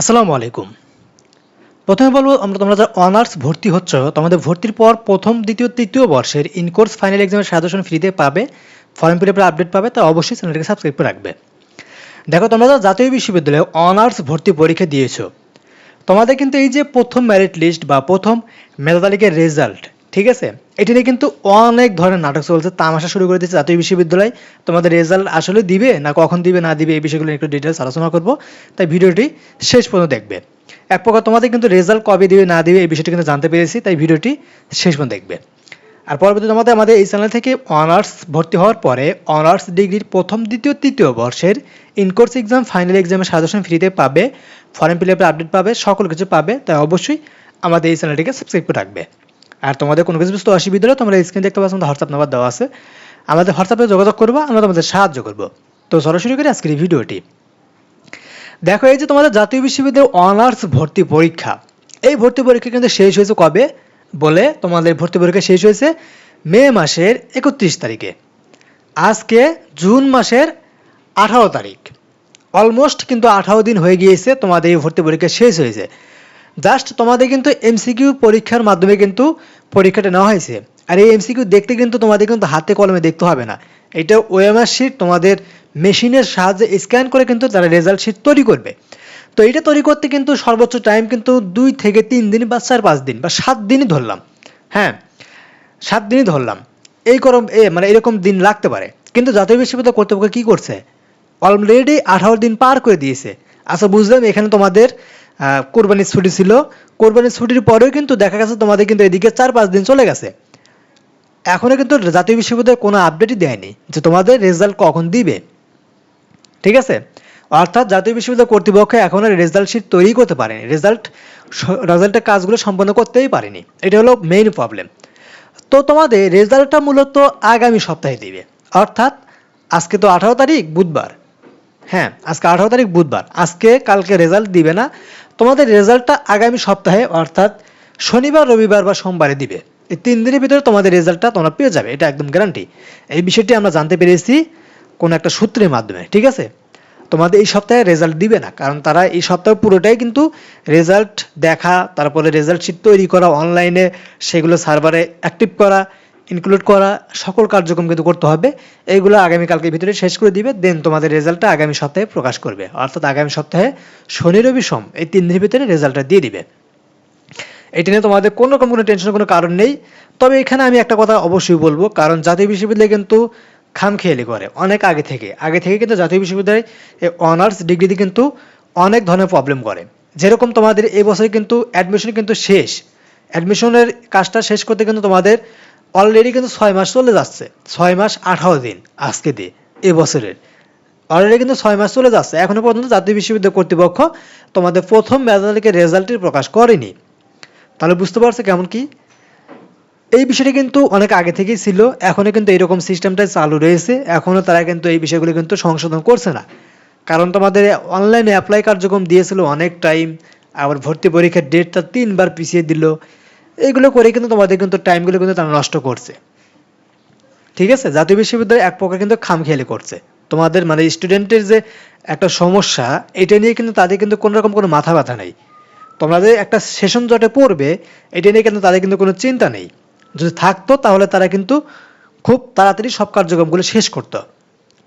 আসসালামু আলাইকুম। প্রথমে বলব, আমরা তোমরা যারা অনার্স ভর্তি হচ্ছ, তোমাদের ভর্তির পর প্রথম, দ্বিতীয়, তৃতীয় বর্ষের ইনকোর্স ফাইনাল এক্সামের সাজেশন ফ্রিতে পাবে ফর্ম ফিল আপডেট পাবে, তা অবশ্যই চ্যানেলটিকে সাবস্ক্রাইব করে রাখবে। দেখো, তোমরা যারা জাতীয় বিশ্ববিদ্যালয়ে অনার্স ভর্তি পরীক্ষা দিয়েছ। তোমাদের কিন্তু এই যে প্রথম মেরিট লিস্ট বা প্রথম মেধা তালিকার রেজাল্ট ঠিক আছে? এটি নিয়ে কিন্তু অনেক ধরনের নাটক চলছে, তামাশা শুরু করে দিচ্ছে জাতীয় বিশ্ববিদ্যালয়। তোমাদের রেজাল্ট আসলে দিবে না কখন দিবে, না দিবে, এই বিষয়গুলো একটু ডিটেলস আলোচনা করব। তাই ভিডিওটি শেষ পর্যন্ত দেখবে। এক প্রকার তোমাদের কিন্তু রেজাল্ট কবে দিবে, না দিবে, এই বিষয়টি কিন্তু জানতে পেরেছি, তাই ভিডিওটি শেষ পর্যন্ত দেখবে। আর পরবর্তী তোমাদের, আমাদের এই চ্যানেল থেকে অনার্স ভর্তি হওয়ার পরে অনার্স ডিগ্রির প্রথম, দ্বিতীয়, তৃতীয় বর্ষের ইনকোর্স এক্সাম ফাইনাল এক্সামের সাজেশন ফ্রিতে পাবে ফর্ম ফিল আপডেট পাবে, সকল কিছু পাবে, তাই অবশ্যই আমাদের এই চ্যানেলটিকে সাবস্ক্রাইব করে রাখবে। আর তোমাদের কোনো কিছু বুঝতে অসুবিধা হলে তোমরা স্ক্রিন দেখতে পাচ্ছ আমাদের হোয়াটসঅ্যাপ নাম্বার দেওয়া আছে। আমাদের হোয়াটসঅ্যাপে যোগাযোগ করব, আমরা তোমাদের সাহায্য করব। তো সরাসরি করে আজকের ভিডিওটি। দেখো, এই যে তোমাদের জাতীয় বিশ্ববিদ্যালয়ের অনার্স ভর্তি পরীক্ষা। এই ভর্তি পরীক্ষা কিন্তু শেষ হয়েছে কবে? বলে তোমাদের ভর্তি পরীক্ষা শেষ হয়েছে মে মাসের একত্রিশ তারিখে। আজকে জুন মাসের আঠারো তারিখ। অলমোস্ট কিন্তু আঠারো দিন হয়ে গিয়েছে তোমাদের এই ভর্তি পরীক্ষা শেষ হয়েছে। জাস্ট তোমাদের কিন্তু এমসিকিউ পরীক্ষার মাধ্যমে কিন্তু পরীক্ষাটা নেওয়া হয়েছে। আর এই এমসিকিউ দেখতে কিন্তু তোমাদের কিন্তু হাতে কলমে দেখতে হবে না। এটা ওএমআর শিট তোমাদের মেশিনের সাহায্যে স্ক্যান করে কিন্তু তারা রেজাল্ট শিট তৈরি করবে। তো এটা তৈরি করতে কিন্তু সর্বোচ্চ টাইম কিন্তু দুই থেকে তিন দিন বা চার, পাঁচ দিন বা সাত দিনই ধরলাম। হ্যাঁ সাত দিনই ধরলাম। এই করম এ মানে এরকম দিন লাগতে পারে। কিন্তু জাতীয় বিশ্ববিদ্যালয় কর্তৃপক্ষ কি করছে? অলরেডি আঠারো দিন পার করে দিয়েছে। আচ্ছা বুঝলাম এখানে তোমাদের কোরবানির ছুটি ছিল। কোরবানির ছুটির পরেও কিন্তু দেখা গেছে তোমাদের কিন্তু এদিকে চার পাঁচ দিন চলে গেছে। এখনও কিন্তু জাতীয় বিশ্ববিদ্যালয় কোনো আপডেটই দেয়নি যে তোমাদের রেজাল্ট কখন দিবে। ঠিক আছে? অর্থাৎ জাতীয় বিশ্ববিদ্যালয় কর্তৃপক্ষ এখনও রেজাল্ট শিট তৈরি করতে পারেনি। রেজাল্ট রেজাল্টের কাজগুলো সম্পন্ন করতেই পারেনি। এটা হলো মেইন প্রবলেম তো তোমাদের রেজাল্টটা মূলত আগামী সপ্তাহে দিবে। অর্থাৎ আজকে তো আঠারো তারিখ, বুধবার। হ্যাঁ আজকে আঠারো তারিখ, বুধবার। আজকে কালকে রেজাল্ট দিবে না। তোমাদের রেজাল্টটা আগামী সপ্তাহে, অর্থাৎ শনিবার, রবিবার বা সোমবারে দিবে। এই তিন দিনের ভিতরে তোমাদের রেজাল্টটা তোমরা পেয়ে যাবে, এটা একদম গ্যারান্টি এই বিষয়টি আমরা জানতে পেরেছি কোনো একটা সূত্রের মাধ্যমে, ঠিক আছে? তোমাদের এই সপ্তাহে রেজাল্ট দিবে না, কারণ তারা এই সপ্তাহ পুরোটাই কিন্তু রেজাল্ট দেখা, তারপরে রেজাল্ট শিট তৈরি করা অনলাইনে সেগুলো সার্ভারে অ্যাক্টিভ করা ইনক্লুড করা সকল কার্যক্রম কিন্তু করতে হবে। এইগুলো আগামীকালকের ভিতরে শেষ করে দিবে দেন তোমাদের রেজাল্টটা আগামী সপ্তাহে প্রকাশ করবে। অর্থাৎ আগামী সপ্তাহে শনি, রবি, সোম এই তিন দিনের ভিতরে রেজাল্টটা দিয়ে দিবে। এটা নিয়ে তোমাদের কোনো রকম কোনো টেনশনের কোনো কারণ নেই। তবে এখানে আমি একটা কথা অবশ্যই বলব, কারণ জাতীয় বিশ্ববিদ্যালয় কিন্তু খামখেয়ালি করে অনেক আগে থেকে। আগে থেকে কিন্তু জাতীয় বিশ্ববিদ্যালয় অনার্স ডিগ্রিতে কিন্তু অনেক ধরনের প্রবলেম করে। যেরকম তোমাদের এই বছরে কিন্তু অ্যাডমিশন কিন্তু শেষ। অ্যাডমিশনের কাজটা শেষ করতে কিন্তু তোমাদের অলরেডি কিন্তু ছয় মাস চলে যাচ্ছে। ছয় মাস আঠারো দিন, আজকে দিয়ে, এ বছরের। অলরেডি কিন্তু ছয় মাস চলে যাচ্ছে। এখনও পর্যন্ত জাতীয় বিশ্ববিদ্যালয় কর্তৃপক্ষ তোমাদের প্রথম মেধা তালিকার রেজাল্টের প্রকাশ করেনি। তাহলে বুঝতে পারছ কেমন কি? এই বিষয়টি কিন্তু অনেক আগে থেকেই ছিল। এখনও কিন্তু এইরকম সিস্টেমটাই চালু রয়েছে। এখনও তারা কিন্তু এই বিষয়গুলো কিন্তু সংশোধন করছে না। কারণ তোমাদের অনলাইনে অ্যাপ্লাই কার্যক্রম দিয়েছিল অনেক টাইম আবার ভর্তি পরীক্ষার ডেটটা তিনবার পিছিয়ে দিল। এইগুলো করে কিন্তু তোমাদের কিন্তু টাইমগুলো কিন্তু তারা নষ্ট করছে। ঠিক আছে? জাতীয় বিশ্ববিদ্যালয় এক প্রকার কিন্তু খামখেয়ালি করছে। তোমাদের মানে স্টুডেন্টের যে একটা সমস্যা, এটা নিয়ে কিন্তু তাদের কিন্তু কোনো রকম কোনো মাথা ব্যথা নেই। তোমাদের একটা সেশন জটে পড়বে, এটা নিয়ে কিন্তু তাদের কিন্তু কোনো চিন্তা নেই। যদি থাকতো তাহলে তারা কিন্তু খুব তাড়াতাড়ি সব কার্যক্রমগুলো শেষ করতো।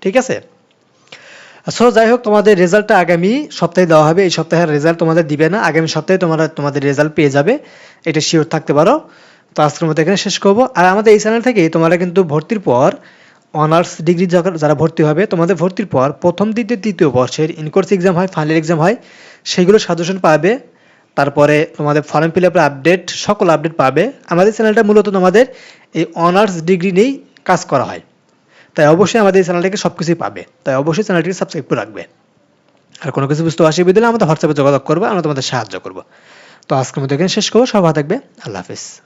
ঠিক আছে? সো যাই হোক, তোমাদের রেজাল্টটা আগামী সপ্তাহে দেওয়া হবে। এই সপ্তাহের রেজাল্ট তোমাদের দিবে না। আগামী সপ্তাহে তোমরা তোমাদের রেজাল্ট পেয়ে যাবে। এটা শিওর থাকতে পারো। তো আজকের মতো এখানে শেষ করব। আর আমাদের এই চ্যানেল থেকে তোমরা কিন্তু ভর্তির পর অনার্স ডিগ্রি যারা ভর্তি হবে, তোমাদের ভর্তির পর প্রথম, দ্বিতীয়, তৃতীয় বর্ষের ইনকোর্স এক্সাম হয় ফাইনাল এক্সাম হয়, সেগুলো সাজেশন পাবে। তারপরে তোমাদের ফর্ম ফিল আপের আপডেট সকল আপডেট পাবে। আমাদের চ্যানেলটা মূলত তোমাদের এই অনার্স ডিগ্রি নিয়েই কাজ করা হয়। তাই অবশ্যই আমাদের এই চ্যানেলটাকে সব কিছুই পাবে। তাই অবশ্যই চ্যানেলটিকে সাবস্ক্রাইব করে রাখবে। আর কোনো কিছু বুঝতে অসুবিধা হলে আমাদের হোয়াটসঅ্যাপে যোগাযোগ করব, আমরা তোমাদের সাহায্য করব। তো আজকের মতো এখানে শেষ করব। সব ভালো থাকবে। আল্লাহ হাফিজ।